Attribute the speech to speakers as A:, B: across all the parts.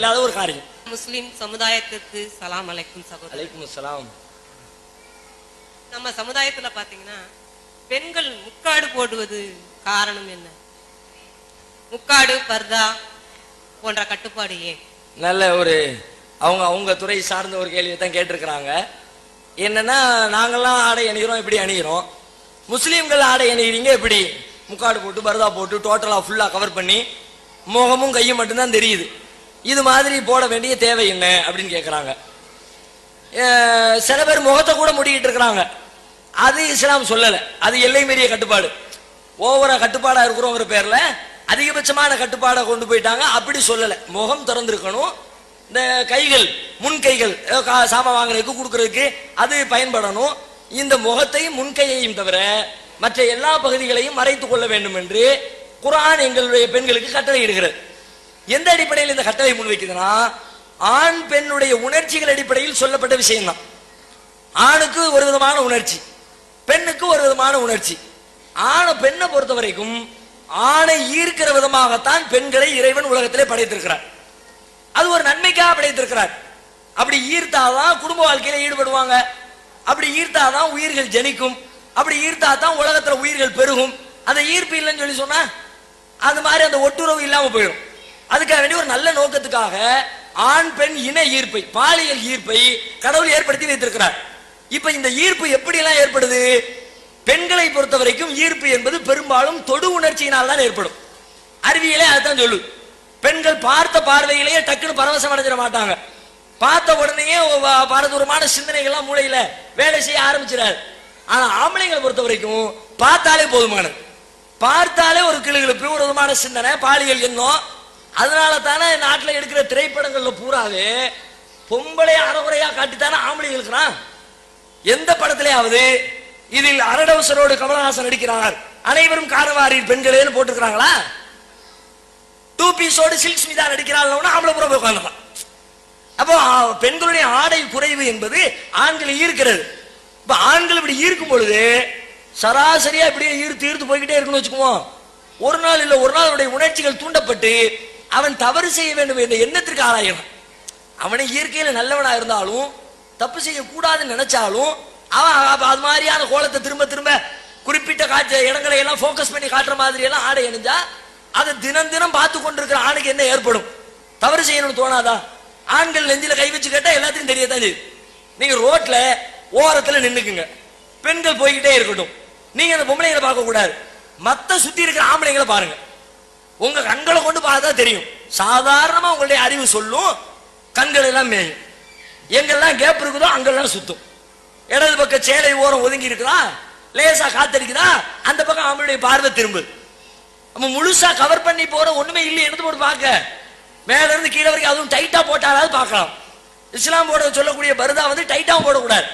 A: இல்லாத ஒரு காரியம்.
B: முஸ்லிம் சமுதாயத்திற்கு சலாம் அலைக்கும் சகோதரர்.
A: அலைக்கும் அஸ்ஸலாம்.
B: நம்ம சமுதாயத்துல பாத்தீங்கன்னா பெண்கள் முக்காடு போடுவது காரணம் என்ன? முக்காடு பர்தா போன்ற கட்டுப்பாடு ஏன்?
A: நல்ல ஒரு அவங்க அவங்க துறை சார்ந்த ஒரு கேள்வியை தான் கேட்டிருக்கிறாங்க. என்னன்னா நாங்கெல்லாம் ஆடை அணிகிறோம் இப்படி அணிகிறோம்? முஸ்லீம்கள் ஆடை அணிகிறீங்க எப்படி? முக்காடு போட்டு பரதா போட்டு டோட்டலாக ஃபுல்லாக கவர் பண்ணி முகமும் கையும் மட்டும்தான் தெரியுது. இது மாதிரி போட வேண்டிய தேவை என்ன? அப்படின்னு கேட்குறாங்க சில பேர் முகத்தை கூட முடிக்கிட்டு இருக்கிறாங்க. அது இஸ்லாம் சொல்லலை. அது எல்லை மீறிய கட்டுப்பாடு. ஓவரா கட்டுப்பாடா இருக்கிறோங்கிற பேர்ல. அதிகபட்சமான கட்டுப்பாடை கொண்டு போயிட்டாங்க. அப்படி சொல்லலை. முகம் திறந்திருக்கணும். இந்த கைகள் முன் கைகள் கா- சாமான் வாங்குறதுக்கு கொடுக்கறதுக்கு அது பயன்படணும். இந்த முகத்தையும் முன்கையையும் தவிர மற்ற எல்லா பகுதிகளையும் மறைத்துக் கொள்ள வேண்டும் என்று குரான் எங்களுடைய பெண்களுக்கு கட்டளை இடுகிறது எந்த அடிப்படையில் இந்த கட்டளை முன்வைக்குதுன்னா ஆண் பெண்ணுடைய உணர்ச்சிகள் அடிப்படையில் சொல்லப்பட்ட விஷயம்தான். ஆணுக்கு ஒரு விதமான உணர்ச்சி பெண்ணுக்கு ஒரு விதமான உணர்ச்சி. ஆணை பெண்ணை பொறுத்த வரைக்கும் ஆணை ஈர்க்கிற விதமாகத்தான் பெண்களை இறைவன் உலகத்திலே படைத்திருக்கிறார். அது ஒரு நன்மைக்காக படைத்திருக்கிறார். அப்படி ஈர்த்தாதான் குடும்ப வாழ்க்கையில ஈடுபடுவாங்க. அப்படி ஈர்த்தாதான் உயிர்கள் ஜனிக்கும். அப்படி ஈர்த்தாதான் உலகத்துல உயிர்கள் பெருகும். அந்த ஈர்ப்பு இல்லைன்னு சொல்லி சொன்னா அந்த மாதிரி அந்த ஒட்டுறவு இல்லாம போயிடும். அதுக்காக வேண்டி ஒரு நல்ல நோக்கத்துக்காக ஆண் பெண் இன ஈர்ப்பை பாலியல் ஈர்ப்பை கடவுள் ஏற்படுத்தி வைத்திருக்கிறார். இப்ப இந்த ஈர்ப்பு எப்படி எல்லாம் ஏற்படுது? பெண்களை பொறுத்த வரைக்கும் ஈர்ப்பு என்பது பெரும்பாலும் தொடு உணர்ச்சியினால் தான் ஏற்படும். அறிவியலே அதுதான் சொல்லு பெண்கள் பார்த்த பார்வையிலேயே டக்குன்னு பரவசம் அடைஞ்சிட மாட்டாங்க. பார்த்த உடனேயே வ- பாரதூரமான சிந்தனைகள்லாம் மூளையில வேலை செய்ய ஆரம்பிச்சிடாரு ஆனா ஆம்பளைங்களை பொறுத்த வரைக்கும் பார்த்தாலே போதுமானது. பார்த்தாலே ஒரு கிளுகிழப்பு ஒரு விதமான சிந்தனை பாலியல் எண்ணம் அதனால தானே நாட்டில் எடுக்கிற திரைப்படங்கள்ல பூராவே பொம்பளை அறகுறையா காட்டித்தானே ஆம்பளை இருக்கிறான் எந்த படத்திலேயாவது இதில் அரடவசரோடு கமலஹாசன் நடிக்கிறார். அனைவரும் காரவாரி பெண்களேன்னு போட்டிருக்கிறாங்களா? டூ பீஸோடு சில்க் ஸ்மிதா நடிக்கிறாள் ஆம்பளை புறம் போய் அப்போ பெண்களுடைய ஆடை குறைவு என்பது ஆண்களை ஈர்க்கிறது. இப்ப ஆண்கள் இப்படி ஈர்க்கும் பொழுது சராசரியா இப்படியே ஈர்த்து ஈர்த்து போய்கிட்டே இருக்குன்னு வச்சுக்குவோம். ஒரு நாள் இல்ல ஒரு நாள் உணர்ச்சிகள் தூண்டப்பட்டு அவன் தவறு செய்ய வேண்டும் என்ற எண்ணத்திற்கு ஆளாயிடும் அவனை இயற்கையில நல்லவனா இருந்தாலும் தப்பு செய்யக்கூடாதுன்னு நினைச்சாலும் அவன் அது மாதிரியான கோலத்தை திரும்ப திரும்ப குறிப்பிட்ட காட்சி இடங்களை எல்லாம் ஃபோக்கஸ் பண்ணி காட்டுற மாதிரி எல்லாம் ஆடை அணிஞ்சா அதை தினம் தினம் பார்த்து கொண்டிருக்கிற ஆணுக்கு என்ன ஏற்படும்? தவறு செய்யணும்னு தோணாதா? ஆண்கள் நெஞ்சில கை வச்சு கேட்டா எல்லாத்தையும் தெரியத்தான் செய்யுது நீங்க ரோட்ல ஓரத்துல நின்னுக்குங்க. பெண்கள் போய்கிட்டே இருக்கட்டும். நீங்க அந்த பொம்பளைங்களை பார்க்க கூடாது மத்த சுத்தி இருக்கிற ஆம்பளைங்களை பாருங்க. உங்க கண்களை கொண்டு பார்த்தா தெரியும். சாதாரணமா உங்களுடைய அறிவு சொல்லும் கண்கள் எல்லாம் மேயும். எங்கெல்லாம் கேப் இருக்குதோ அங்கெல்லாம் சுத்தும். இடது பக்கம் சேலை ஓரம் ஒதுங்கி இருக்குதா லேசா காத்திருக்குதா அந்த பக்கம் அவங்களுடைய பார்வை திரும்பு நம்ம முழுசா கவர் பண்ணி போற ஒண்ணுமே இல்லை எடுத்து போட்டு பார்க்க. மேல இருந்து கீழே வரைக்கும் அதுவும் டைட்டா போட்டாலாவது பார்க்கலாம். இஸ்லாம் போட சொல்லக்கூடிய பருதா வந்து டைட்டாவும் போடக்கூடாது.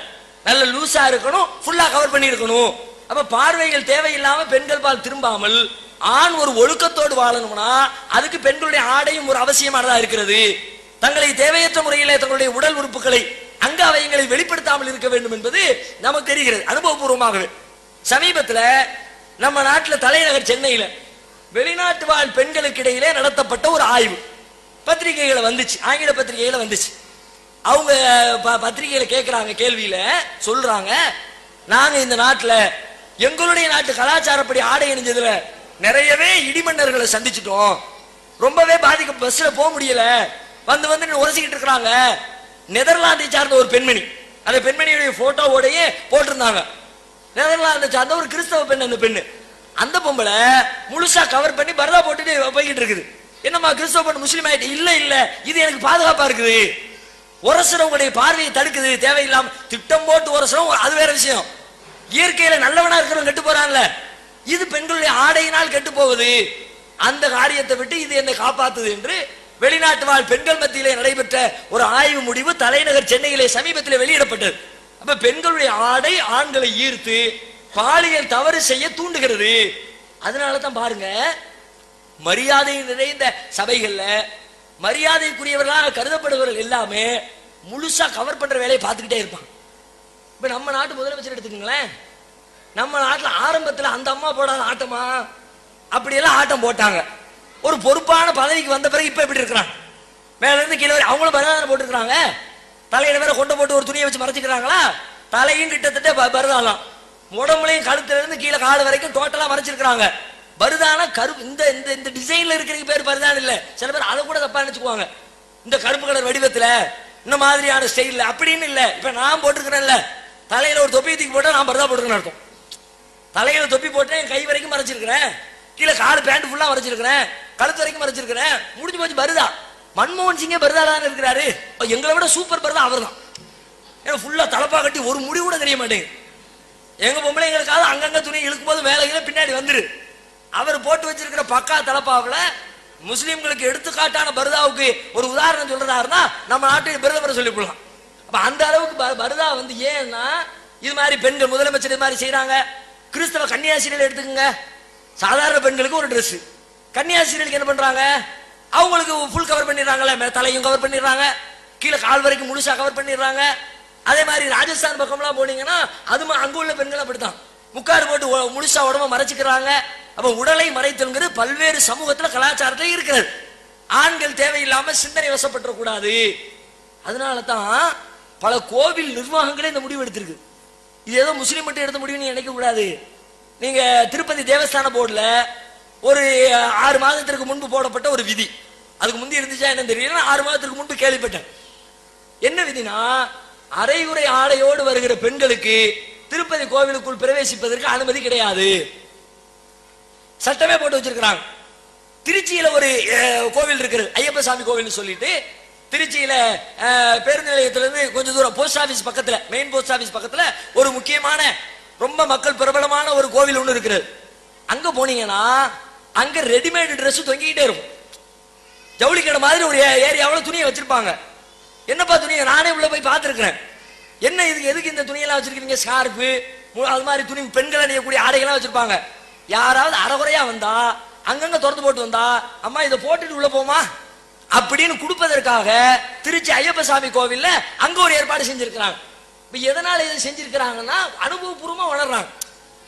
A: நல்ல லூசா இருக்கணும் ஃபுல்லா கவர் பண்ணி இருக்கணும் அப்ப பார்வைகள் தேவையில்லாம பெண்கள் பால் திரும்பாமல் ஆண் ஒரு ஒழுக்கத்தோடு வாழணும்னா அதுக்கு பெண்களுடைய ஆடையும் ஒரு அவசியமானதா இருக்கிறது. தங்களை தேவையற்ற முறையிலே தங்களுடைய உடல் உறுப்புகளை அங்க அவயங்களை வெளிப்படுத்தாமல் இருக்க வேண்டும் என்பது நமக்கு தெரிகிறது. அனுபவபூர்வமாகவே. சமீபத்தில் நம்ம நாட்டில் தலைநகர் சென்னையில் வெளிநாட்டு வாழ் பெண்களுக்கு இடையிலே நடத்தப்பட்ட ஒரு ஆய்வு. பத்திரிகைகளை வந்துச்சு. ஆங்கில பத்திரிகைகளை வந்துச்சு. அவங்க ப- பத்திரிகையில கேட்கிறாங்க கேள்வியில சொல்றாங்க. நாங்க இந்த நாட்டில் எங்களுடைய நாட்டு கலாச்சாரப்படி ஆடை அணிஞ்சதுல நிறையவே இடிமன்னர்களை சந்திச்சிட்டோம். ரொம்பவே பாதிக்க பஸ்ல போக முடியல. வந்து வந்து உரசிக்கிட்டு இருக்கிறாங்க. நெதர்லாந்தை சார்ந்த ஒரு பெண்மணி. அந்த பெண்மணியுடைய போட்டோவோடையே போட்டிருந்தாங்க. நெதர்லாந்தை சார்ந்த ஒரு கிறிஸ்தவ பெண் அந்த பெண்ணு. அந்த பொம்பளை முழுசா கவர் பண்ணி பரதா போட்டுட்டு போய்கிட்டு இருக்குது. என்னம்மா கிறிஸ்தவ பெண் முஸ்லீம் ஆயிட்டு? இல்ல இல்ல. இது எனக்கு பாதுகாப்பா இருக்குது. உரசுறவங்களுடைய பார்வையை தடுக்குது. தேவையில்லாம திட்டம் போட்டு உரசுறவங்க அது வேற விஷயம். இயற்கையில நல்லவனா இருக்கிறவங்க கெட்டு போறான்ல. இது பெண்களுடைய ஆடையினால் கெட்டு போகுது அந்த காரியத்தை விட்டு இது என்னை காப்பாத்துது என்று வெளிநாட்டு வாழ் பெண்கள் மத்தியிலே நடைபெற்ற ஒரு ஆய்வு முடிவு தலைநகர் சென்னையிலே சமீபத்தில் வெளியிடப்பட்டது. அப்ப பெண்களுடைய ஆடை ஆண்களை ஈர்த்து பாலியல் தவறு செய்ய தூண்டுகிறது. அதனால தான் பாருங்க மரியாதை நிறைந்த சபைகள்ல மரியாதைக்குரியவர்களாக கருதப்படுபவர்கள் எல்லாமே முழுசா கவர் பண்ற வேலையை பார்த்துக்கிட்டே இருப்பாங்க. இப்ப நம்ம நாட்டு முதலமைச்சர் எடுத்துக்கோங்களேன். நம்ம நாட்டில் ஆரம்பத்தில் அந்த அம்மா போடாத ஆட்டமா? அப்படியெல்லாம் ஆட்டம் போட்டாங்க. ஒரு பொறுப்பான பதவிக்கு வந்த பிறகு இப்போ எப்படி இருக்கிறான் மேலேருந்து கீழே வரை அவங்களும் பரதான போட்டுருக்குறாங்க. தலையில வேற கொண்டு போட்டு ஒரு துணியை வச்சு மறைச்சிக்கிறாங்களா? தலையும் கிட்டத்தட்ட ப- உடம்புலையும் கழுத்துல இருந்து கீழே கால் வரைக்கும் டோட்டலா மறைச்சிருக்கிறாங்க. பருதானம் கருப்பு இந்த இந்த இந்த டிசைன்ல இருக்கிற பேர் பருதான் இல்ல. சில பேர் அதை கூட தப்பா நினைச்சுக்குவாங்க. இந்த கருப்பு கலர் வடிவத்துல இந்த மாதிரியான ஸ்டைலில் அப்படின்னு இல்ல. இப்ப நான் போட்டிருக்கிறேன்ல. தலையில ஒரு தொப்பி தூக்கி போட்டா நான் பருதா போட்டிருக்கேன் அர்த்தம். தலையில தொப்பி போட்டேன் கை வரைக்கும் மறைச்சிருக்கிறேன். கீழே காலு பேண்ட் ஃபுல்லா மறைச்சிருக்கிறேன். கழுத்து வரைக்கும் மறைச்சிருக்கிறேன். முடிஞ்சு போச்சு பருதா. மன்மோகன் சிங்கே பருதா தான் இருக்கிறாரு. எங்களை விட சூப்பர் பருதா அவர்தான். ஏன்னா ஃபுல்லா தலப்பா கட்டி ஒரு முடி கூட தெரிய மாட்டேங்குது. எங்க பொம்பளைங்களுக்காவது அங்கங்க துணி இழுக்கும் போது மேலே பின்னாடி வந்துரு. அவர் போட்டு வச்சிருக்கிற பக்கா தலப்பாவில் முஸ்லீம்களுக்கு எடுத்துக்காட்டான பருதாவுக்கு ஒரு உதாரணம் சொல்றதா இருந்தா நம்ம நாட்டு பிரதமரை சொல்லி போடலாம் அப்ப அந்த அளவுக்கு ப- பருதா வந்து ஏன்னா இது மாதிரி பெண்கள் முதலமைச்சர் இது மாதிரி செய்யறாங்க கிறிஸ்தவ கன்னியாசிரியர்கள் எடுத்துக்கோங்க. சாதாரண பெண்களுக்கு ஒரு ட்ரெஸ் கன்னியாசிரியர்களுக்கு என்ன பண்றாங்க? அவங்களுக்கு ஃபுல் கவர் பண்ணிடுறாங்கல்ல தலையும் கவர் பண்ணிடுறாங்க கீழே கால் வரைக்கும் முழுசா கவர் பண்ணிடுறாங்க. அதே மாதிரி ராஜஸ்தான் பக்கம்லாம் போனீங்கன்னா அது அங்கே உள்ள பெண்கள் அப்படித்தான். முக்காடு போட்டு முழுசா உடம்ப மறைச்சிக்கிறாங்க. அப்ப உடலை மறைத்தல்ங்கிறது பல்வேறு சமூகத்துல கலாச்சாரத்துல இருக்கிறது. ஆண்கள் தேவையில்லாம சிந்தனை வசப்பட்டுற கூடாது அதனால தான் பல கோவில் நிர்வாகங்களே இந்த முடிவு எடுத்திருக்கு. இது ஏதோ முஸ்லீம் மட்டும் எடுத்த முடியும்னு நினைக்க கூடாது. நீங்க திருப்பதி தேவஸ்தான போர்டுல ஒரு ஆறு மாதத்திற்கு முன்பு போடப்பட்ட ஒரு விதி. அதுக்கு முந்தி இருந்துச்சா என்னன்னு தெரியல ஆறு மாதத்திற்கு முன்பு கேள்விப்பட்டேன். என்ன விதினா அரைகுறை ஆடையோடு வருகிற பெண்களுக்கு திருப்பதி கோவிலுக்குள் பிரவேசிப்பதற்கு அனுமதி கிடையாது. சட்டமே போட்டு வச்சிருக்கிறாங்க. திருச்சியில ஒரு கோவில் இருக்குது ஐயப்ப சாமி கோவில்னு சொல்லிட்டு திருச்சியில பேருந்து நிலையத்திலிருந்து கொஞ்சம் தூரம் போஸ்ட் ஆபீஸ் பக்கத்துல மெயின் போஸ்ட் ஆபீஸ் பக்கத்துல ஒரு முக்கியமான ரொம்ப மக்கள் பிரபலமான ஒரு கோவில் ஒன்று இருக்கிறது அங்க போனீங்கன்னா அங்க ரெடிமேட் ட்ரெஸ் தொங்கிக்கிட்டே இருக்கும். ஜவுளி கடை மாதிரி ஒரு ஏரியாவில் துணியை வச்சிருப்பாங்க. என்னப்பா துணியை நானே உள்ள போய் பார்த்துருக்கிறேன். என்ன இதுக்கு எதுக்கு இந்த துணியெல்லாம் வச்சிருக்கீங்க ஸ்கார்ஃபு அது மாதிரி துணி பெண்கள் அணியக்கூடிய ஆடைகள்லாம் வச்சிருப்பாங்க. யாராவது அறகுறையா வந்தா அங்கங்க திறந்து போட்டு வந்தா அம்மா இதை போட்டுட்டு உள்ள போமா? அப்படின்னு கொடுப்பதற்காக திருச்சி ஐயப்ப சாமி கோவில்ல அங்க ஒரு ஏற்பாடு செஞ்சிருக்கிறாங்க. இப்ப எதனால இதை செஞ்சிருக்கிறாங்கன்னா அனுபவபூர்வமா வளர்றாங்க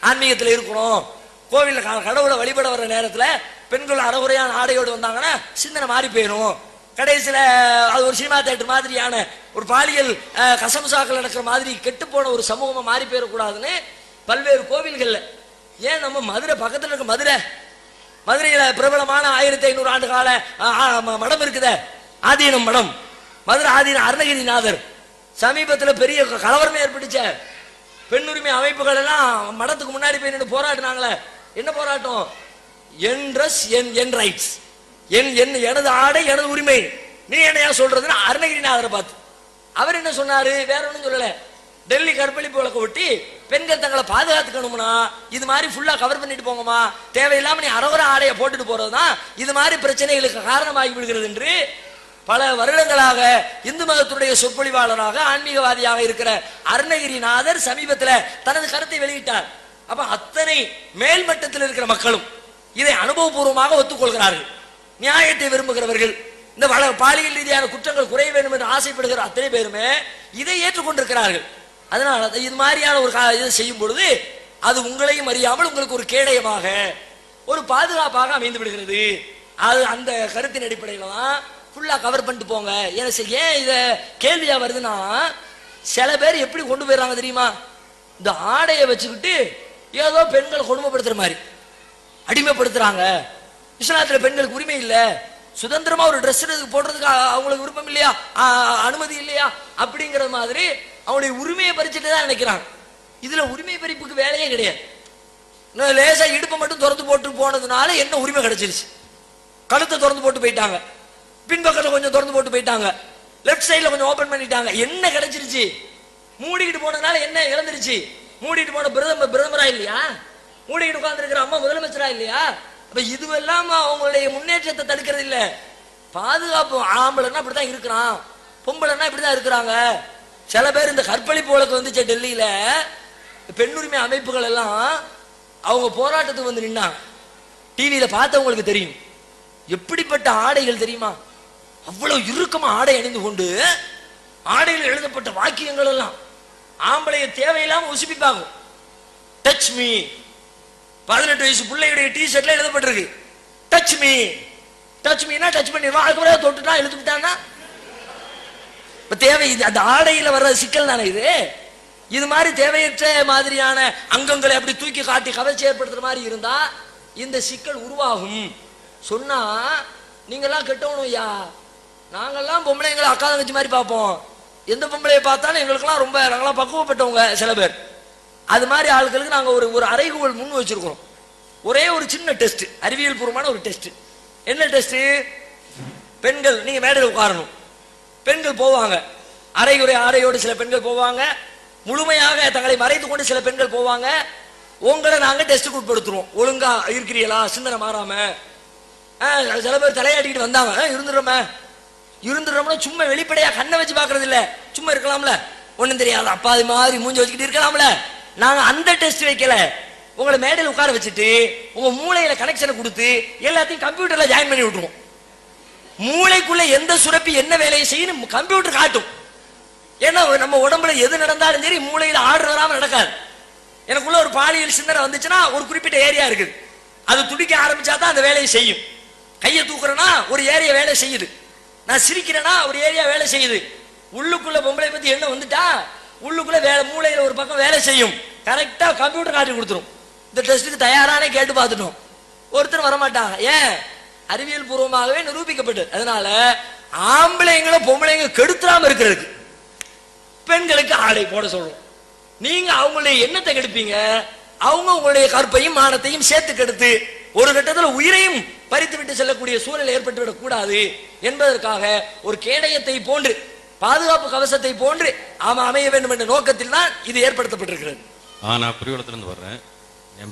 A: ஆன்மீகத்துல இருக்கணும் கோவில்ல கடவுளை வழிபட வர்ற நேரத்துல பெண்கள் அறகுறையான ஆடையோடு வந்தாங்கன்னா சிந்தனை மாறி போயிடும் கடைசியில அது ஒரு சினிமா தேட்டர் மாதிரியான ஒரு பாலியல் கசம்சாக்கள் நடக்கிற மாதிரி கெட்டு போன ஒரு சமூகமா மாறி போயிடக்கூடாதுன்னு பல்வேறு கோவில்கள்ல. ஏன் நம்ம மதுரை பக்கத்துல இருக்க மதுரை மதுரையில் பிரபலமான ஆயிரத்தி ஐநூறு ஆண்டு கால மடம் இருக்குதே. ஆதீனம் மடம். மதுரை ஆதீன அருணகிரிநாதர். சமீபத்தில் பெரிய கலவரம் கலவரமே ஏற்பட்டுச்சே. பெண் உரிமை அமைப்புகள் எல்லாம் மடத்துக்கு முன்னாடி போய் நின்று போராடினாங்களே. என்ன போராட்டம்? என் ட்ரெஸ் என் என் ரைட்ஸ் என் என் எனது ஆடை எனது உரிமை. நீ என்னையா சொல்றதுன்னு அருணகிரிநாதரை பார்த்து. அவர் என்ன சொன்னாரு? வேற ஒன்றும் சொல்லலை. டெல்லி கற்பழிப்பு வழக்க ஒட்டி பெண்கள் தங்களை பாதுகாத்துக்கணும்னா இது மாதிரி ஃபுல்லா கவர் பண்ணிட்டு போங்கம்மா. தேவையில்லாம நீ அரவர ஆடையை போட்டுட்டு போறதுதான் இது மாதிரி பிரச்சனைகளுக்கு காரணமாகி விடுகிறது என்று பல வருடங்களாக இந்து மதத்துடைய சொற்பொழிவாளராக ஆன்மீகவாதியாக இருக்கிற அருணகிரிநாதர் சமீபத்தில் தனது கருத்தை வெளியிட்டார். அப்ப அத்தனை மேல்மட்டத்தில் இருக்கிற மக்களும் இதை அனுபவபூர்வமாக ஒத்துக்கொள்கிறார்கள். நியாயத்தை விரும்புகிறவர்கள் இந்த வள பாலியல் ரீதியான குற்றங்கள் குறைய வேண்டும் என்று ஆசைப்படுகிற அத்தனை பேருமே இதை ஏற்றுக்கொண்டிருக்கிறார்கள். அதனால இது மாதிரியான ஒரு கா- இதை செய்யும் பொழுது அது உங்களையும் அறியாமல் உங்களுக்கு ஒரு கேடயமாக ஒரு பாதுகாப்பாக அமைந்து விடுகிறது. அது அந்த கருத்தின் அடிப்படையில தான் ஃபுல்லா கவர் பண்ணிட்டு போங்க. ஏன்னா ஏன் இத கேள்வியா வருதுன்னா சில பேர் எப்படி கொண்டு போயிடுறாங்க தெரியுமா? இந்த ஆடையை வச்சுக்கிட்டு ஏதோ பெண்களை கொடுமைப்படுத்துற மாதிரி அடிமைப்படுத்துறாங்க. இஸ்லாத்துல பெண்களுக்கு உரிமை இல்லை. சுதந்திரமா ஒரு ட்ரெஸ் போடுறதுக்கு அவங்களுக்கு விருப்பம் இல்லையா? அனுமதி இல்லையா? அப்படிங்கிற மாதிரி அவனுடைய உரிமையை பறிச்சுட்டு தான் நினைக்கிறான். இதுல உரிமை பறிப்புக்கு வேலையே கிடையாது. லேசா இடுப்பை மட்டும் திறந்து போட்டு போனதுனால என்ன உரிமை கிடைச்சிருச்சு? கழுத்தை திறந்து போட்டு போயிட்டாங்க. பின்பக்கத்தை கொஞ்சம் திறந்து போட்டு போயிட்டாங்க. லெஃப்ட் சைடில் கொஞ்சம் ஓபன் பண்ணிட்டாங்க. என்ன கிடைச்சிருச்சு? மூடிக்கிட்டு போனதுனால என்ன இழந்துருச்சு? மூடிட்டு போன பிரதமர் பிரதமரா இல்லையா? மூடிக்கிட்டு உட்கார்ந்திருக்கிற அம்மா முதலமைச்சரா இல்லையா? அப்ப இதுவெல்லாம் அவங்களுடைய முன்னேற்றத்தை தடுக்கிறது இல்ல. பாதுகாப்பு ஆம்பளைன்னா இப்படிதான் இருக்கிறான். பொம்பளைன்னா இப்படிதான் இருக்கிறாங்க. சில பேர் இந்த கற்பழிப்பு வழக்கு வந்துச்சு டெல்லியில பெண்ணுரிமை அமைப்புகள் எல்லாம் அவங்க போராட்டத்துக்கு வந்து நின்னாங்க. டிவியில பார்த்தவங்களுக்கு தெரியும். எப்படிப்பட்ட ஆடைகள் தெரியுமா? அவ்வளவு இறுக்கமா ஆடை அணிந்து கொண்டு ஆடையில் எழுதப்பட்ட வாக்கியங்கள் எல்லாம் ஆம்பளைய தேவையில்லாம உசுப்பிப்பாங்க. டச் மீ பதினெட்டு வயசு பிள்ளையுடைய டி ஷர்ட்ல எழுதப்பட்டிருக்கு. Touch me touch Meena touch பண்ணிடுவான் அதுக்கப்புறம் தொட்டுட்டா இழுத்து விட்டான்னா இப்ப தேவை இது அந்த ஆடையில வர்ற சிக்கல் தானே இது? இது மாதிரி தேவையற்ற மாதிரியான அங்கங்களை அப்படி தூக்கி காட்டி கவர்ச்சி ஏற்படுத்துற மாதிரி இருந்தா இந்த சிக்கல் உருவாகும். சொன்னா நீங்கெல்லாம் கெட்டவனும் ஐயா. நாங்கெல்லாம் பொம்பளைங்களை அக்கா தங்கச்சி மாதிரி பார்ப்போம். எந்த பொம்பளையை பார்த்தாலும் எங்களுக்கெல்லாம் ரொம்ப நாங்களாம் பக்குவப்பட்டவங்க சில பேர். அது மாதிரி ஆட்களுக்கு நாங்கள் ஒரு ஒரு அறைகூவல் முன் வச்சிருக்கிறோம். ஒரே ஒரு சின்ன டெஸ்ட் அறிவியல் பூர்வமான ஒரு டெஸ்ட். என்ன டெஸ்ட் பெண்கள் நீங்க மேடையில் உட்காரணும். பெண்கள் போவாங்க. அரைகுறை ஆடையோடு சில பெண்கள் போவாங்க. முழுமையாக தங்களை மறைத்து கொண்டு சில பெண்கள் போவாங்க. உங்களை நாங்க டெஸ்ட்டுக்கு உட்படுத்துறோம். ஒழுங்கா இருக்கிறீங்களா சிந்தனை மாறாம. சில பேர் தலையாட்டிக்கிட்டு வந்தாங்க. ஆ, இருந்துடுறோமே. இருந்துடுறோம்னா சும்மா வெளிப்படையா கண்ணை வச்சு பார்க்கறது இல்ல சும்மா இருக்கலாம்ல. ஒண்ணும் தெரியாது அப்பா அது மாதிரி மூஞ்சி வச்சுக்கிட்டு இருக்கலாம்ல. நாங்க அந்த டெஸ்ட் வைக்கல. உங்களை மேடையில் உட்கார வச்சுட்டு உங்க மூளையில கனெக்ஷனை கொடுத்து எல்லாத்தையும் கம்ப்யூட்டர்ல ஜாயின் பண்ணி விட்டுருவோம். மூளைக்குள்ள எந்த சுரப்பி என்ன வேலையை செய்யணும் கம்ப்யூட்டர் காட்டும். ஏன்னா நம்ம உடம்புல எது நடந்தாலும் சரி மூளையில ஆர்டர் வராம நடக்காது. எனக்குள்ள ஒரு பாலியல் சிந்தனை வந்துச்சுன்னா ஒரு குறிப்பிட்ட ஏரியா இருக்குது. அது துடிக்க ஆரம்பிச்சா தான் அந்த வேலையை செய்யும். கையை தூக்குறேன்னா ஒரு ஏரியா வேலை செய்யுது. நான் சிரிக்கிறேன்னா ஒரு ஏரியா வேலை செய்யுது. உள்ளுக்குள்ள பொம்பளை பத்தி என்ன வந்துட்டா உள்ளுக்குள்ள வேலை மூளையில ஒரு பக்கம் வேலை செய்யும். கரெக்டா கம்ப்யூட்டர் காட்டி கொடுத்துரும். இந்த டெஸ்ட்டுக்கு தயாரானே கேட்டு பார்த்துட்டோம். ஒருத்தர் வரமாட்டாங்க. ஏன்? அறிவியல் பூர்வமாகவே நிரூபிக்கப்பட்டு அதனால ஆம்பளைங்களை பொம்பளைங்க கெடுத்துறாம இருக்கிறதுக்கு பெண்களுக்கு ஆடை போட சொல்றோம். நீங்க அவங்களுடைய எண்ணத்தை கெடுப்பீங்க. அவங்க உங்களுடைய கற்பையும் மானத்தையும் சேர்த்து கெடுத்து ஒரு கட்டத்தில் உயிரையும் பறித்து விட்டு செல்லக்கூடிய சூழல் ஏற்பட்டுவிடக் கூடாது என்பதற்காக ஒரு கேடயத்தை போன்று பாதுகாப்பு கவசத்தை போன்று ஆமா அமைய வேண்டும் என்ற நோக்கத்தில் தான் இது ஏற்படுத்தப்பட்டிருக்கிறது.
C: ஆ நான் புரிவலத்திலிருந்து வர்றேன்.